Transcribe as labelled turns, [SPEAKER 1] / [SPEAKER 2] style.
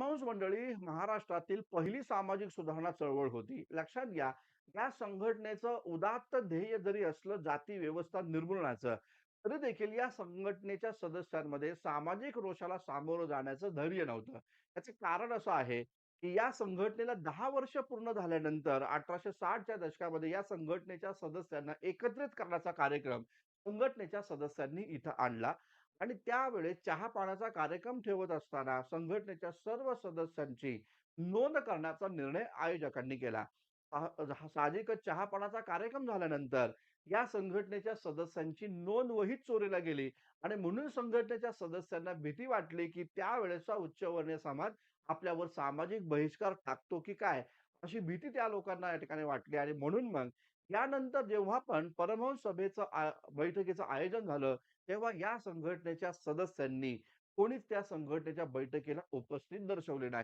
[SPEAKER 1] परमहंस मंडळी महाराष्ट्रातील पहिली सामाजिक सुधारणा चळवळ होती. लक्षात घ्या, या संघटनेचं उदात्त ध्येय जरी असलं जाती व्यवस्था निर्मूलनाचं, तरी देखील या संघटनेच्या सदस्यांमध्ये सामाजिक रोषाला सामोरं जाण्याचं धैर्य नव्हतं. याचं कारण असं आहे, की या संघटनेला दहा वर्ष पूर्ण झाल्यानंतर अठराशे साठच्या दशकामध्ये या संघटनेच्या सदस्यांना एकत्रित करण्याचा कार्यक्रम संघटनेच्या सदस्यांनी इथं आणला आणि त्यावेळेस चहा-पाण्याचा कार्यक्रम ठेवत असताना संघटनेच्या सर्व सदस्यांची नोंद करण्याचा निर्णय आयोजकांनी केला. साहजिकच चहापानाचा कार्यक्रम झाल्यानंतर या संघटनेच्या सदस्यांची नोंद वहीच चोरीला गेली आणि म्हणून संघटनेच्या सदस्यांना भीती वाटली, की त्यावेळेसचा उच्चवर्णीय समाज आपल्यावर सामाजिक बहिष्कार टाकतो की काय? अशी भीती त्या लोकांना या ठिकाणी वाटली आणि म्हणून मग यानंतर जेव्हा पण परमहंस सभेचं बैठकीचं आयोजन झालं, तेव्हा या संघटनेच्या सदस्यांनी कोणीच त्या संघटनेच्या बैठकीला उपस्थित दर्शवले नाही.